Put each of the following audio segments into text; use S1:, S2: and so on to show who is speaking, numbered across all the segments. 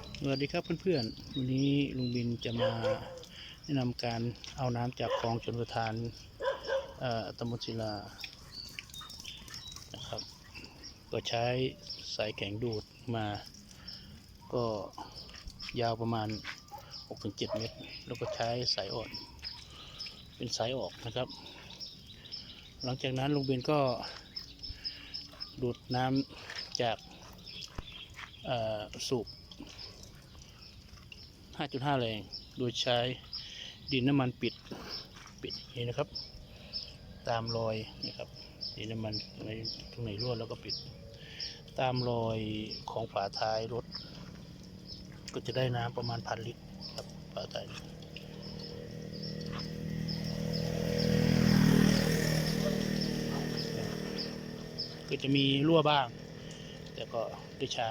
S1: สวัสดีครับเพื่อนๆ วันนี้ลุงบินจะมาแนะนำการเอาน้ำจากคลองชนประทานตำบลศิลานะครับ ก็ใช้สายแข็งดูดมา ก็ยาวประมาณ 6-7 เมตร แล้วก็ใช้สายอ่อน เป็นสายออกนะครับ หลังจากนั้นลุงบินก็ดูดน้ำจากสูบ 5.5 แรง โดยใช้ดินน้ำมันปิดปิดนี่นะครับ ตามรอยนี่ครับดินน้ำมันในตรงไหนรั่วแล้วก็ปิด ตามรอยของฝาท้ายรถ ก็จะได้น้ำประมาณพันลิตรครับฝาท้ายก็จะมีรั่วบ้าง แต่ก็ได้ใช้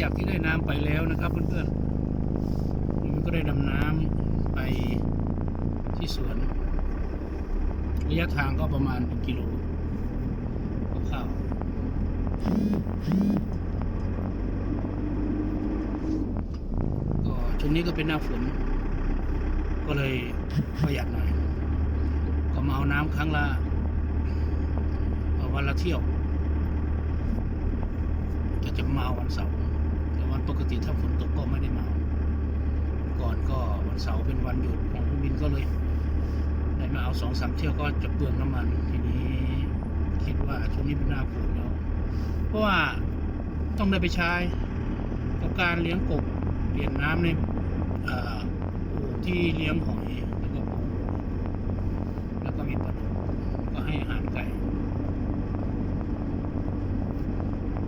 S1: จากที่ได้น้ำไปแล้วนะครับเพื่อนๆมันก็ได้นำน้ำไปที่สวน ระยะทางก็ประมาณเป็นกิโลคร่าวก็ช่วงนี้ก็เป็นหน้าฝน ก็เลยประหยัดหน่อย ก็มาเอาน้ำครั้งละวันละเที่ยว จะจะมาวันเสาร์ ปกติถ้าฝนตกก็ไม่ได้มา ก่อนก็วันเสาร์เป็นวันหยุดของผู้บินก็เลย ได้มาเอาสองสามเที่ยวก็จะเปลืองน้ำมัน ทีนี้คิดว่าช่วงนี้เป็นหน้าฝนแล้วเพราะว่าต้องได้ไปใช้กับการเลี้ยงกบเปลี่ยนน้ำในอู่ที่เลี้ยงหอยแล้วก็ปูแล้วก็มีปลาดุกก็ให้อาหารไก่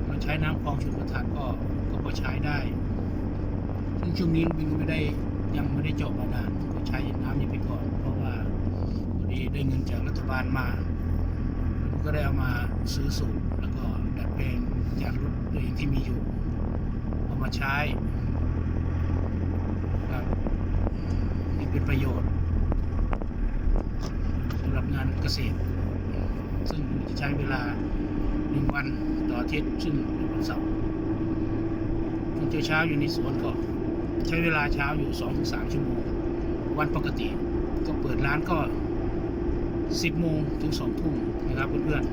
S1: เราใช้ น้ำคลองชลประทานก็ก็พอใช้ได้ซึ่งช่วงนี้บินไม่ได้ยังไม่ได้เจาะบาดาลก็ใช้น้ำนี้ไปก่อน เพราะว่าพอดีได้เงินจากรัฐบาลมา ก็ได้เอามาซื้อสูบแล้วก็ดัดแปลงจากรถตัวเองที่มีอยู่ เอามาใช้ครับนี่เป็นประโยชน์สำหรับงานเกษตร ซึ่งจะใช้เวลา หนึ่งวันต่ออาทิตย์ซึ่งเป็นวันเสาร์ตอนเช้าอยู่ในสวนก็ใช้เวลาเช้าอยู่สองถึงสามชั่วโมง วันปกติก็เปิดร้านก็สิบโมงถึงสองทุ่มนะครับเพื่อน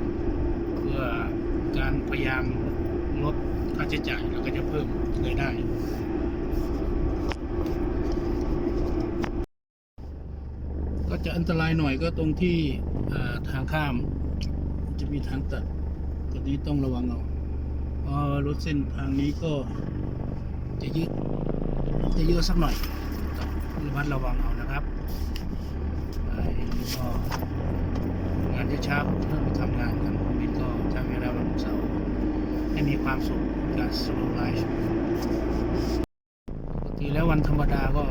S1: ๆเพื่อการพยายามลดค่าใช้จ่ายเราก็จะเพิ่มรายได้ก็จะอันตรายหน่อยก็ตรงที่ทางข้าม จะมีทางตัดตัวนี้ต้องระวังเอาเพราะรถเส้นทางนี้ก็จะยืดจะเยอะสักหน่อยต้องระมัดระวังเอานะครับไอ้นี่ก็งานเช้าเริ่มไปทำงานกันนี่ก็ใช้เวลาวันเสาร์ให้มีความสุขการสโลไลฟ์ปกติแล้ววันธรรมดาก็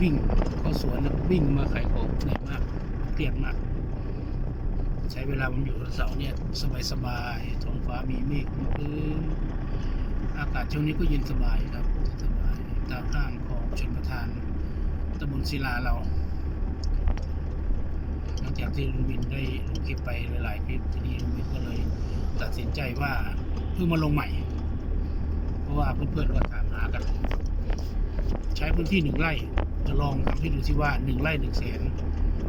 S1: วิ่งเข้าสวนแล้ววิ่งมาขายของเหนื่อยมากเครียดมาก ใช้เวลาผมอยู่วันเสาร์เนี่ยสบายๆท้องฟ้ามีเมฆครึ้มอากาศช่วงนี้ก็เย็นสบายครับสบายตามข้างของชนประทานตำบลศิลาเรา หลังจากที่ลุงบินได้ลงคลิปไปหลายๆคลิปทีนี้ลุงบินก็เลยตัดสินใจว่าเพิ่งมาลงใหม่ เพราะว่าเพื่อนๆก็ถามหากัน ใช้พื้นที่หนึ่งไร่จะลองทำให้ดูที่ว่าหนึ่งไร่หนึ่งแสน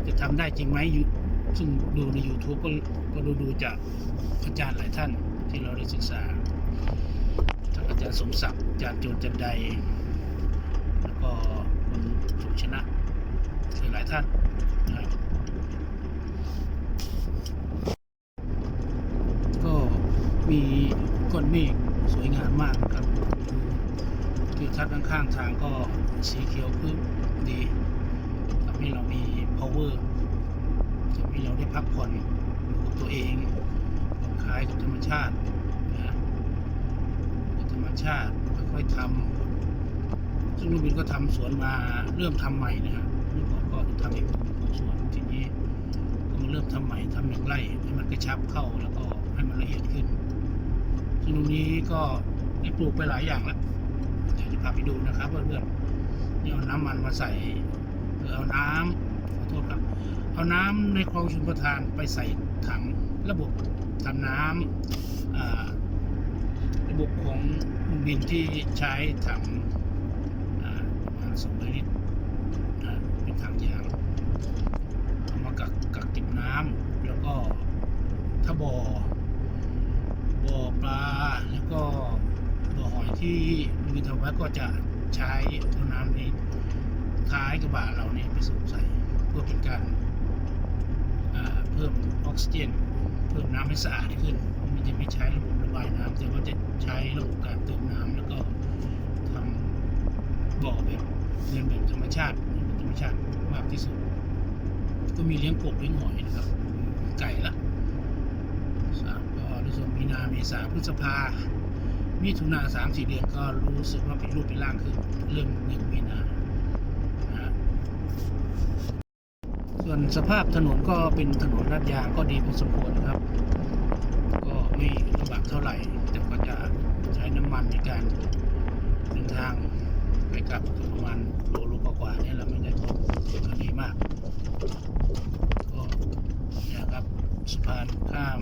S1: จะทำได้จริงไหมอยู่ ซึ่งดูใน YouTube ก็ก็ดูดูจากอาจารย์หลายท่านที่เราได้ศึกษาทั้งอาจารย์สมศักดิ์อาจารย์โจนจันไดแล้วก็คุณสุชนะหลายๆท่านนะก็มีก้อนเมฆสวยงามมากครับทิวทัศน์ข้างๆทางก็สีเขียวพื้นดีทำให้เรามี power ทำให้เราได้พักผ่อนอยู่กับตัวเองคลายกับธรรมชาตินะกับธรรมชาติค่อยๆทำซึ่งลุงบินก็ทำสวนมาเริ่มทำใหม่นะฮะเมื่อก่อนก็ทำเองของสวนทีนี้ก็มาเริ่มทำใหม่ทำหนึ่งไร่ให้มันกระชับเข้าแล้วก็ให้มันละเอียดขึ้นซึ่งตรงนี้ก็ได้ปลูกไปหลายอย่างแล้วเดี๋ยวจะพาไปดูนะครับเพื่อนๆนี่เอาน้ำมันมาใส่เออเอาน้ำ ขอโทษครับ เอาน้ำในคลองชุมประทานไปใส่ถังระบบทำน้ำอ่าระบบของบินที่ใช้ถังอ่าประมาณสองร้อยลิตรเป็นถังยางเอามากักกักเก็บน้ำแล้วก็ถ้าบ่อบ่อปลาแล้วก็บ่อหอยที่มีทำไว้ก็จะใช้เอาน้ำในท้ายกระบะเราเนี่ยไปสูบใส่ เพื่อเป็นการเพิ่มออกซิเจน เพิ่มน้ำให้สะอาดขึ้น มันจะไม่ใช้ระบบระบายน้ำแต่ว่าจะใช้ระบบการเติมน้ำแล้วก็ทำบ่อแบบเรียนแบบธรรมชาติธรรมชาติมากที่สุด ก็มีเลี้ยงกบเลี้ยงหอยนะครับ ไก่ละสามก็รู้สึกมีนาเมษาพฤษภามิถุนาสามสี่เดือนก็รู้สึกว่าเป็นรูปเป็นร่างขึ้นเริ่มหนึ่งมีนาฮะ ส่วนสภาพถนนก็เป็นถนนลาดยางก็ดีพอสมควรครับ ก็ไม่ลำบากเท่าไหร่ แต่ก็จะใช้น้ำมันในการเดินทางไปกลับประมาณโลโลกว่าๆเนี่ยเราไม่ได้พบอันนี้มาก ก็เนี่ยครับสะพานข้าม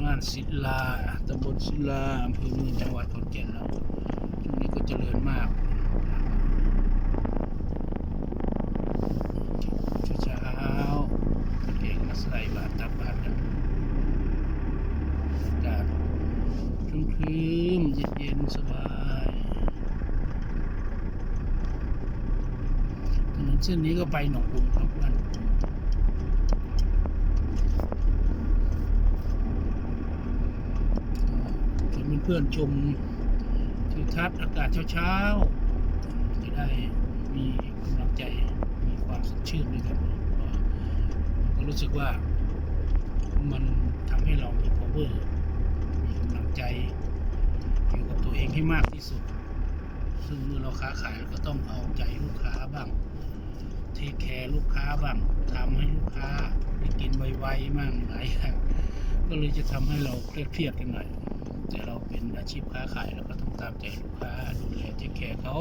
S1: บ้านศิลาตำบลศิลาอำเภอเมืองจังหวัดขอนแก่นเราช่วงนี้ก็เจริญมาก เช้าๆเก่งมาใส่บาตรตับบาตรกันอากาศครึ้มๆเย็นๆสบายถนนเส้นนี้ก็ไปหนองกรุงครับบ้านชวนเพื่อนๆชมทิวทัศน์อากาศเช้าๆ จะได้มีกำลังใจ มีความสดชื่นด้วยครับก็รู้สึกว่ามันทำให้เรามี power มีกำลังใจ อยู่กับตัวเองให้มากที่สุด ซึ่งเมื่อเราค้าขายเราก็ต้องเอาใจลูกค้าบ้าง เทคแคร์ลูกค้าบ้างทำให้ลูกค้าได้กินไวๆมั่งหลายอย่างก็เลยจะทำให้เราเครียดๆกันหน่อย แต่เราเป็นอาชีพค้าขายเราก็ต้องตามใจลูกค้าดูแลเทคแคร์เขา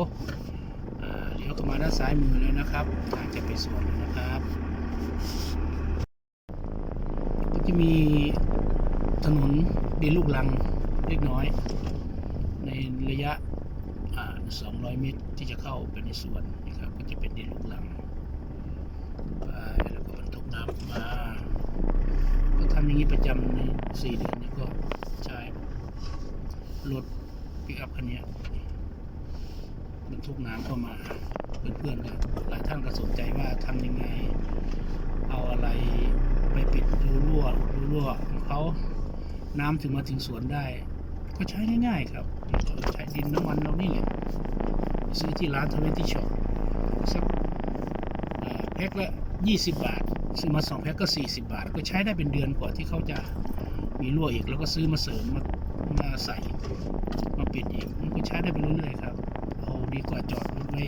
S1: เลี้ยวเข้ามาด้านซ้ายมือเลยนะครับทางจะไปสวนนะครับ ก็จะมีถนนดินลูกลังเล็กน้อย ในระยะอ่า200 เมตรที่จะเข้าไปในสวนนะครับ ก็จะเป็นดินลูกลัง ก็บรรทุกน้ำมาก็ทำอย่างนี้ประจำใน4เดือนนี้ก็ใช้รถปิกอัพคันนี้บรรทุกน้ำเข้ามาเพื่อนๆก็หลายท่านก็สนใจว่าทำยังไง เอาอะไรไปปิดรูรั่วรูรั่วของเขาน้ำถึงมาถึงสวนได้ ก็ใช้ง่ายๆครับใช้ดินน้ำมันเรานี่แหละซื้อที่ร้านทเวนตี้ช็อปสักแพ็คละ 20 บาท ซื้อมา2แพ็คก็ 40 บาท ก็ใช้ได้เป็นเดือนกว่าที่เขาจะมีรั่วอีก แล้วก็ซื้อมาเสริมมามาใส่มาปิดอีกมันก็ใช้ได้ไปเรื่อยๆครับเอาดีกว่าจอดรถไว้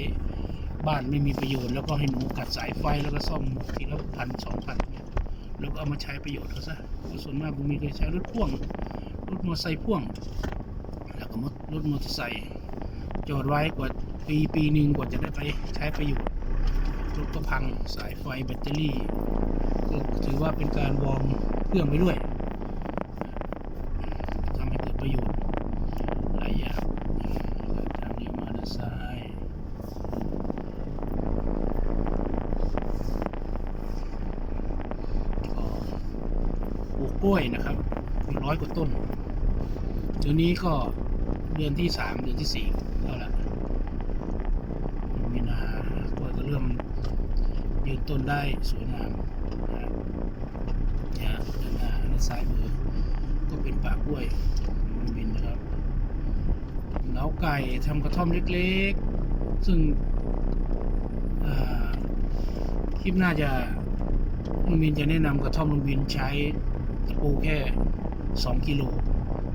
S1: บ้านไม่มีประโยชน์แล้วก็ให้หนูกัดสายไฟแล้วก็ซ่อมทีละพันสองพันแล้วก็เอามาใช้ประโยชน์เขาซะส่วนมากผมมีเคยใช้รถพ่วงรถมอเตอร์ไซค์พ่วง แล้วก็รถมอเตอร์ไซค์จอดไว้กว่าปีปีหนึ่งกว่าจะได้ไปใช้ประโยชน์รถก็พังสายไฟแบตเตอรี่ ถือว่าเป็นการวอร์มเครื่องไปด้วยทำให้เกิดประโยชน์หลายอย่างทางเลี้ยวมาด้านซ้ายก็ปลูกกล้วยนะครับร้อยกว่าต้นเดี๋ยวนี้ก็เดือนที่สามเดือนที่สี่แล้วละมีนากล้วยก็เริ่มยืนต้นได้สวยงามนะเนี่ยด้านหน้าด้าน ซ้ายมือ ก็เป็นป่ากล้วยบินนะครับเล้าไก่ทำกระท่อมเล็กๆ ซึ่งคลิปหน้าจะลุงวินจะแนะนำกระท่อมลุงวินใช้ตะปูแค่ 2 กิโล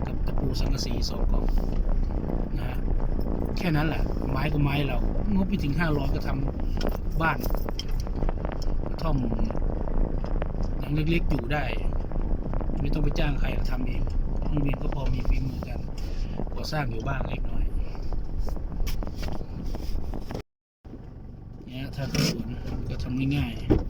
S1: กับตะปูสังกะสีสองกล่องนะฮะแค่นั้นแหละไม้ก็ไม้เรางบไปถึง 500 ก็ทำบ้านกระท่อมหลังเล็กๆอยู่ได้ ไม่ต้องไปจ้างใครทำเองน้องวินก็พอมีฝีมือกันก่อสร้างอยู่บ้างเล็กน้อยเนี่ยถ้าเป็นสวนก็ทำง่ายๆ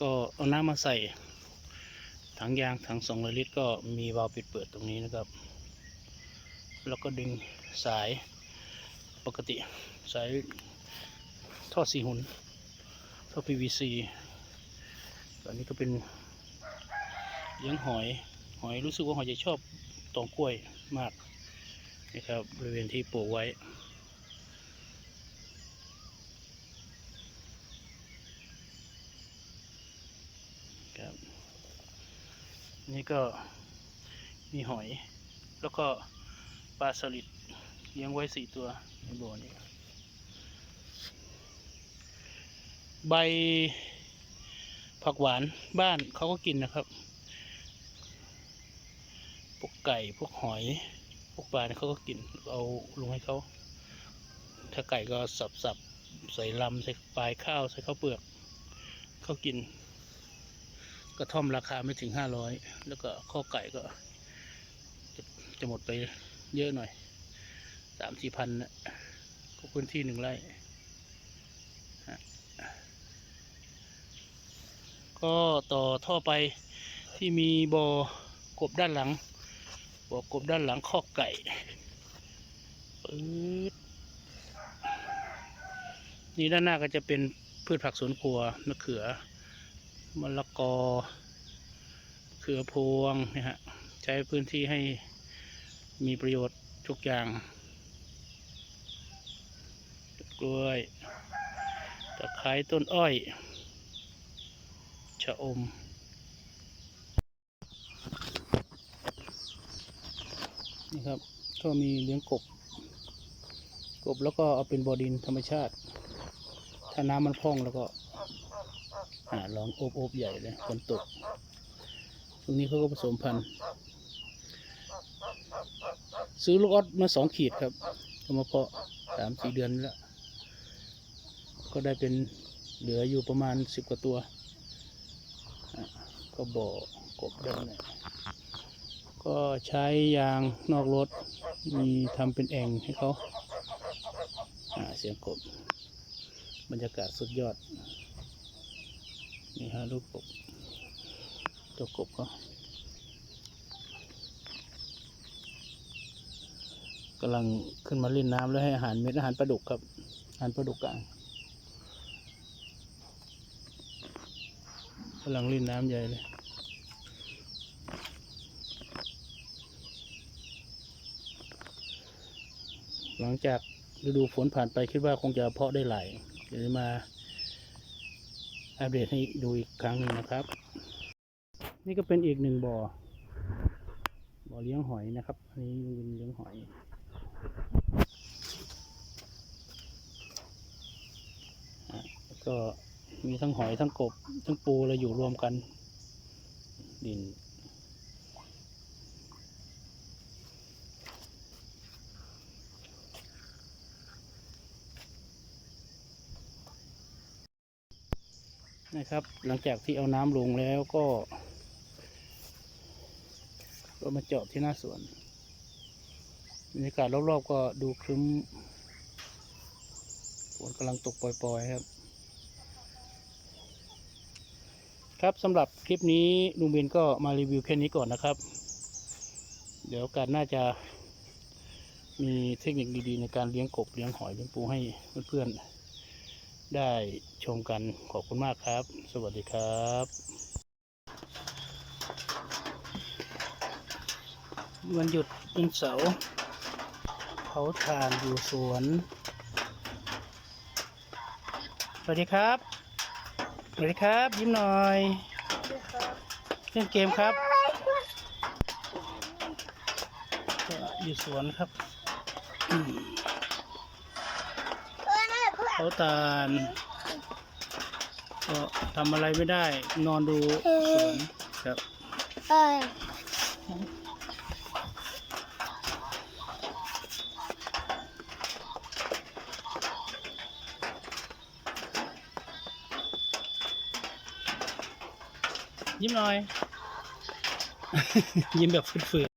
S1: ก็เอาน้ำมาใส่ถังยางถังสองลิตรก็มีวาล์วปิดเปิดตรงนี้นะครับ แล้วก็ดึงสายปกติสายท่อสีหุ่นท่อ PVC ตอนนี้ก็เป็นเลี้ยงหอยหอยรู้สึกว่าหอยจะชอบตองกล้วยมากนะครับบริเวณที่ปลูกไว้ ครับ นี่ก็มีหอย แล้วก็ปลาสลิดเลี้ยงไว้สี่ตัวในบ่อนี้ใบผักหวานบ้านเขาก็กินนะครับ พวกไก่พวกหอย พวกปลาเนี่ยเขาก็กิน เอาลงให้เขา ถ้าไก่ก็สับสับๆใส่ลำใส่ปลายข้าวใส่ข้าวเปลือกเขากิน กระท่อมราคาไม่ถึงห้าร้อยแล้วก็ข้อไก่ก็จะจะหมดไปเยอะหน่อยสามสี่พันนะก็พื้นที่หนึ่งไร่ก็ต่อท่อไปที่มีบ่อกบด้านหลังบ่อกบด้านหลังข้อไก่ปื๊ดนี่ด้านหน้าก็จะเป็นพืชผักสวนครัวมะเขือ มะละกอเขือพวงนะฮะใช้พื้นที่ให้มีประโยชน์ทุกอย่างกล้วยตะไคร้ต้นอ้อยชะอมนี่ครับก็มีเลี้ยงกบ กบแล้วก็เอาเป็นบ่อดินธรรมชาติ ถ้าน้ำมันพร่องแล้วก็ อ่าลองโอบโอบใหญ่เลยฝนตก ตรงนี้เขาก็ผสมพันธุ์ ซื้อลูกออสมาสองขีดครับก็มาเพาะสามสี่เดือนแล้ว ก็ได้เป็นเหลืออยู่ประมาณสิบกว่าตัว ก็บ่อกบได้เลยก็ใช้ยางนอกรถ มีทำเป็นแอ่งให้เขาอ่าเสียงกบบรรยากาศสุดยอด นี่ฮะลูกกบตัวกบเขากำลังขึ้นมาเล่นน้ำแล้วให้อาหารเม็ดอาหารปลาดุกครับอาหารปลาดุกกลางกำลังเล่นน้ำใหญ่เลยหลังจากฤดูฝนผ่านไปคิดว่าคงจะเพาะได้หลายเดี๋ยวมา อัปเดตให้ดูอีกครั้งหนึงนะครับ นี่ก็เป็นอีกหนึ่งบ่อ บ่อเลี้ยงหอยนะครับ อันนี้เป็นเลี้ยงหอย ก็มีทั้งหอยทั้งกบ ทั้งปูเราอยู่รวมกัน ดิน นะครับ หลังจากที่เอาน้ำลงแล้วก็ก็มาเจาะที่หน้าสวนบรรยากาศรอบๆก็ดูครึ้มฝนกำลังตกปล่อยๆครับ ครับสำหรับคลิปนี้ลุงเบนก็มารีวิวแค่นี้ก่อนนะครับ เดี๋ยวการน่าจะมีเทคนิคดีๆ ในการเลี้ยงกบเลี้ยงหอยเลี้ยงปูให้เพื่อนๆ ได้ชมกันขอบคุณมากครับ สวัสดีครับวันหยุดวันเสาร์เผาถ่านอยู่สวน สวัสดีครับ สวัสดีครับ ยิ้มหน่อยเล่นเกมครับ อยู่สวนครับ ขาตาล ก็ทำอะไรไม่ได้ นอนดูสวนครับยิ้มหน่อย ยิ้มแบบฝืด